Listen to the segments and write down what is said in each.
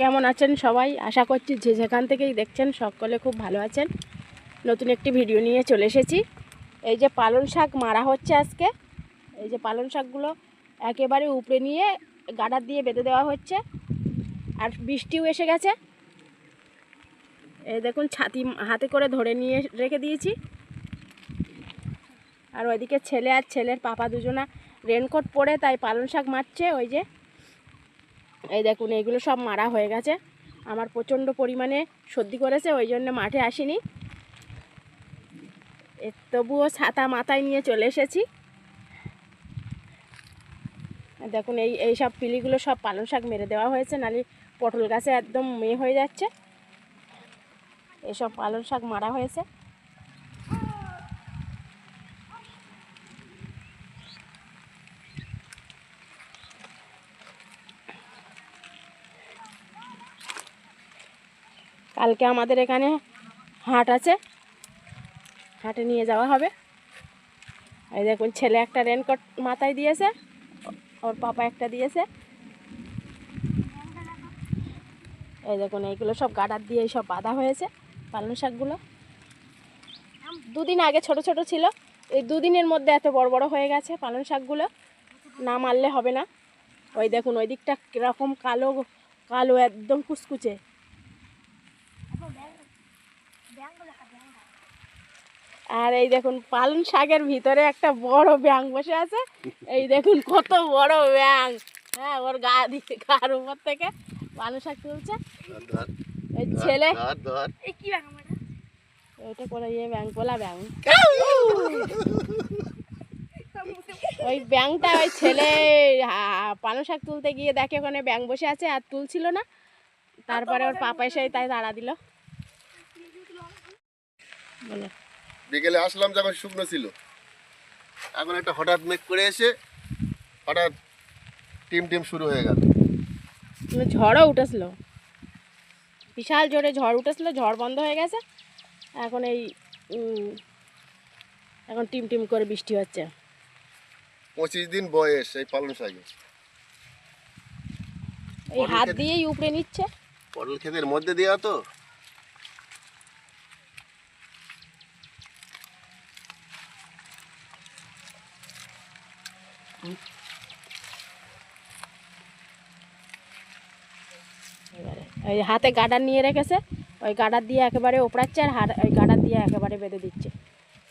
কেমন আছেন সবাই? আশা করছি যে যেখান থেকেই দেখছেন সকলে খুব ভালো আছেন। নতুন একটি ভিডিও নিয়ে চলে এসেছি। এই যে পালং শাক মারা হচ্ছে আজকে। এই যে পালং শাকগুলো একেবারে উপরে নিয়ে গাডার দিয়ে বেঁধে দেওয়া হচ্ছে। আর বৃষ্টিও এসে গেছে। এই দেখুন, ছাতি হাতে করে ধরে নিয়ে রেখে দিয়েছি। আর ওইদিকে ছেলে আর ছেলের পাপা দুজনা রেনকোট পরে তাই পালং শাক মারছে। ওই যে এই দেখুন এইগুলো সব মারা হয়ে গেছে। আমার প্রচণ্ড পরিমাণে সর্দি করেছে, ওই জন্য মাঠে আসিনি। তবুও ছাতা মাথায় নিয়ে চলে এসেছি। দেখুন, এই এই সব পিলিগুলো সব পালং শাক মেরে দেওয়া হয়েছে নালি পটল গাছে একদম মেয়ে হয়ে যাচ্ছে। এসব পালং শাক মারা হয়েছে। কালকে আমাদের এখানে হাট আছে। হাটে নিয়ে যাওয়া হবে। এই দেখুন, ছেলে একটা রেনকোট মাথায় দিয়েছে, ওর পাপা একটা দিয়েছে। এই দেখুন, এইগুলো সব গাডার দিয়ে সব বাঁধা হয়েছে, পালং শাকগুলো। দুদিন আগে ছোট ছোট ছিল, এই দুদিনের মধ্যে এত বড় বড় হয়ে গেছে পালং শাকগুলো, না মারলে হবে না। ওই দেখুন, ওই দিকটা কীরকম কালো কালো একদম কুচকুচে। আর এই দেখুন পালং শাকের ভিতরে একটা বড় ব্যাং বসে আছে। এই দেখুন কত বড় ব্যাং হ্যাঁ ওর গা দিয়ে গার উপর থেকে পালং শাক তুলছে। এই ছেলে ওইটা করে ইয়ে ব্যাং বলা ব্যাং ওই ব্যাংটা ওই ছেলে পালং শাক তুলতে গিয়ে দেখে ওখানে ব্যাং বসে আছে আর তুলছিল না। তারপরে ওর পাপা এসে তাই তাড়া দিল। বিকেলে আসলাম যখন শুকনো ছিল। এখন একটা হঠাৎ মেঘ করে এসে হঠাৎ টিম টিম শুরু হয়ে গেল। মানে ঝড়ও উঠেছিল। বিশাল জোরে ঝড় উঠেছিল ঝড় বন্ধ হয়ে গেছে। এখন এই এখন টিম টিম করে বৃষ্টি হচ্ছে। পঁচিশ দিন বয়স এই পালন শাকে। এই হাত দিয়েই উপড়ে নিচ্ছে। পটল ক্ষেতের মধ্যে দেওয়া তো। এবারে ওই হাতে গাডার নিয়ে রেখেছে ওই গাডার দিয়ে একেবারে ওপড়াচ্ছে আর হাত ওই গাডার দিয়ে একেবারে বেঁধে দিচ্ছে।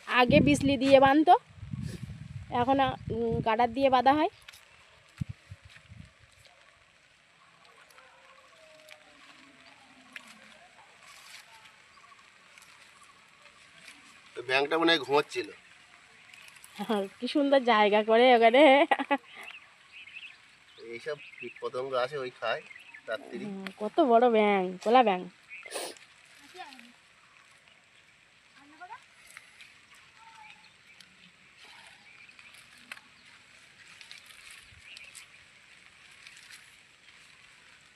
আগে বিজলি দিয়ে বাঁধতো এখন গাডার দিয়ে বাঁধা হয়। ব্যাংকটা মনে হয় ঘুমাচ্ছিল। কি সুন্দর জায়গা করে ওখানে। এইসব কীট পতঙ্গ আসে ওই খায়। রাত্রি। কত বড় ব্যাং কোলা ব্যাং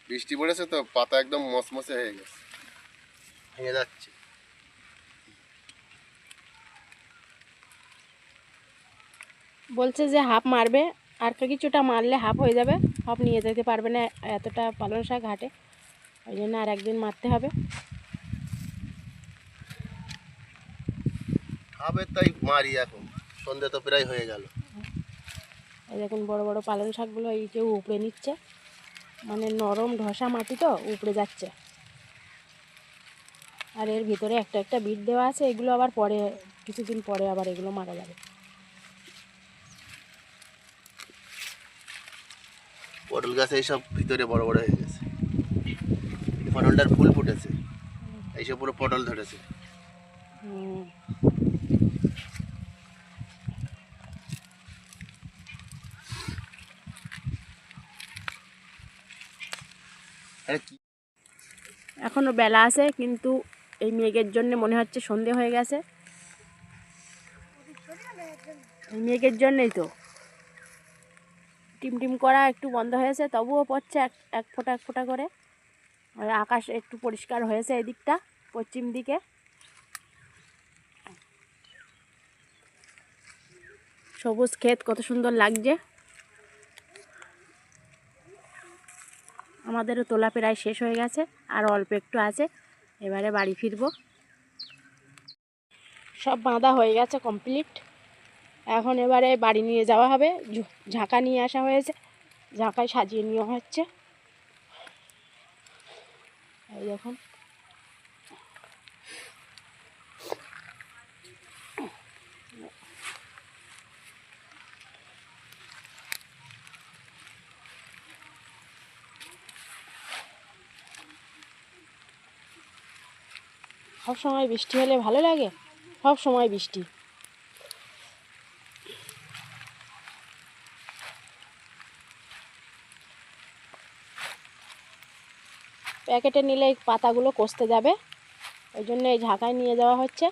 বৃষ্টি পড়েছে তো পাতা একদম মসমসে হয়ে গেছে। ভেঙে যাচ্ছে। বলছে যে হাফ মারবে আর কিছুটা মারলে হাফ হয়ে যাবে। হাফ নিয়ে যেতে পারবে না এতটা পালং শাক ঘাটে ওই জন্য আর একদিন মারতে হবে। তাই মারি এখন। সন্ধে তো প্রায় হয়ে গেল। এই দেখুন বড় বড় পালং শাকগুলো এই যে উপড়ে নিচ্ছে। মানে নরম ধসা মাটি তো উপড়ে যাচ্ছে। আর এর ভিতরে একটা একটা বিট দেওয়া আছে। এগুলো আবার পরে কিছুদিন পরে আবার এগুলো মারা যাবে। পটল গাছ এইসব ভিতরে বড় বড় হয়ে গেছে। পটলটার ফুল ফুটেছে। এইসব পুরো পটল ধরেছে। এখনও বেলা আছে, কিন্তু এই মেঘের জন্য মনে হচ্ছে সন্ধে হয়ে গেছে। এই মেঘের জন্যই তো। টিম টিম করা একটু বন্ধ হয়েছে, তবুও পড়ছে এক এক ফোঁটা এক ফোঁটা করে। আকাশ একটু পরিষ্কার হয়েছে এদিকটা, পশ্চিম দিকে। সবুজ ক্ষেত কত সুন্দর লাগছে। আমাদেরও তোলা প্রায় শেষ হয়ে গেছে, আর অল্প একটু আছে, এবারে বাড়ি ফিরবো। সব বাঁধা হয়ে গেছে কমপ্লিট এখন এবারে বাড়ি নিয়ে যাওয়া হবে। ঝাঁকা নিয়ে আসা হয়েছে। ঝাঁকায় সাজিয়ে নেওয়া হচ্ছে। এই দেখুন। সব সময় বৃষ্টি হলে ভালো লাগে? সব সময় বৃষ্টি। প্যাকেটে নিলে এই পাতাগুলো কষতে যাবে। ওই জন্য এই ঝাঁকায় নিয়ে যাওয়া হচ্ছে।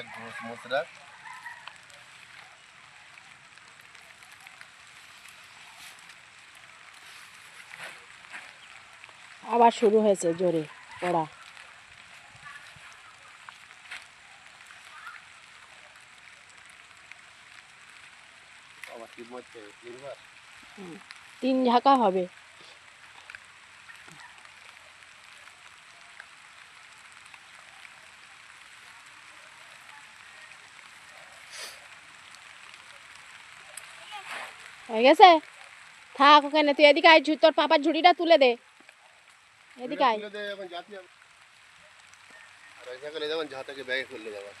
এক ঘোষ মুদ্রা আবার শুরু হয়েছে জোরে পড়া। তিন ঝাঁকা হবে। হয়ে গেছে থাক ওখানে তুই এদিকে আয় ঝু- তোর পাপার ঝুড়িটা তুলে দে এদিকে আয় তুলে দে, এখন যাচ্ছি আমি। আর ওই সকালে যাবেন ঝাঁটাকে ব্যাগে খুললে যাবেন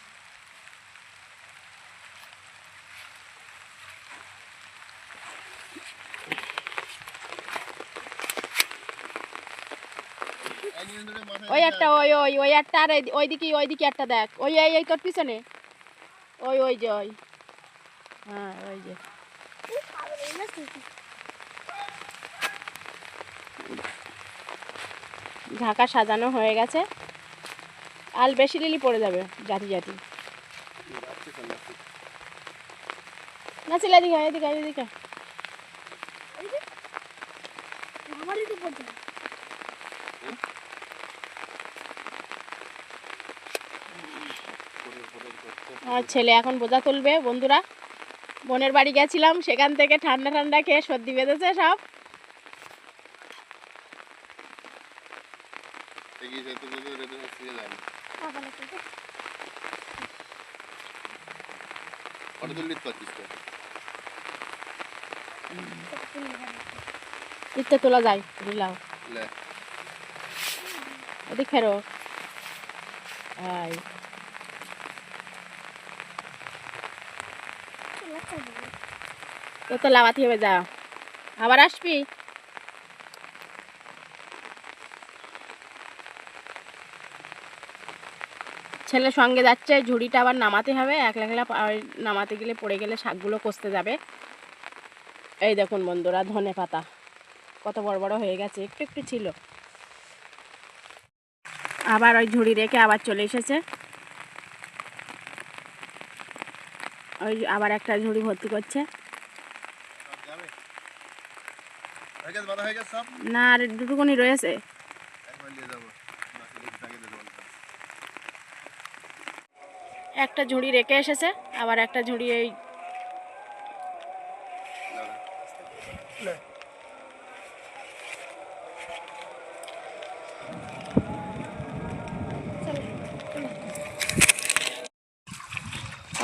এই নিয়ে ধরে মাথায় ওই দিয়ে একটা ওই ওই ওই একটা আর এই- ওইদিকে ওইদিকে একটা দেখ ওই এই এই তোর পিছনে ওই ওই যে ওই হ্যাঁ ওই যে ঢাকা সাজানো হয়ে গেছে আল বেশি লিলি পড়ে যাবে জাতি জাতি। না এদিকে আয়, এদিকে এদিকে। আমার ছেলে এখন বোঝা তুলবে বন্ধুরা বোনের বাড়ি গেছিলাম সেখান থেকে ঠান্ডা ঠান্ডা খেয়ে সর্দি বেঁধেছে সব। ইচ্ছে তোলা যায় লে। এদিক ফেরো আয়। তো তো লাভাতে হবে, যা। আবার আসবি? ছেলে সঙ্গে যাচ্ছে, ঝুড়িটা আবার নামাতে হবে। একলা একলা নামাতে গেলে পড়ে গেলে শাকগুলো কষতে যাবে। এই দেখুন বন্ধুরা, ধনে পাতা। কত বড় বড় হয়ে গেছে, একটু একটু ছিল। আবার ওই ঝুড়ি রেখে আবার চলে এসেছে। ওই আবার একটা ঝুড়ি ভর্তি করছে। না, আর দুটুকুনি রয়েছে। একটা ঝুড়ি রেখে এসেছে, আবার একটা ঝুড়ি এই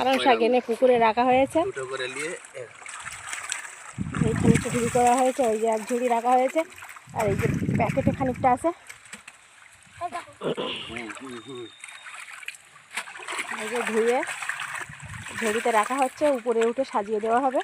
পালং শাক এনে পুকুরে রাখা হয়েছে। এইখানে ঝুড়ি করা হয়েছে ওই যে এক ঝুড়ি রাখা হয়েছে। আর এই যে প্যাকেটে খানিকটা আছে। এই যে ধুয়ে ঝুড়িতে রাখা হচ্ছে উপরে উঠে সাজিয়ে দেওয়া হবে।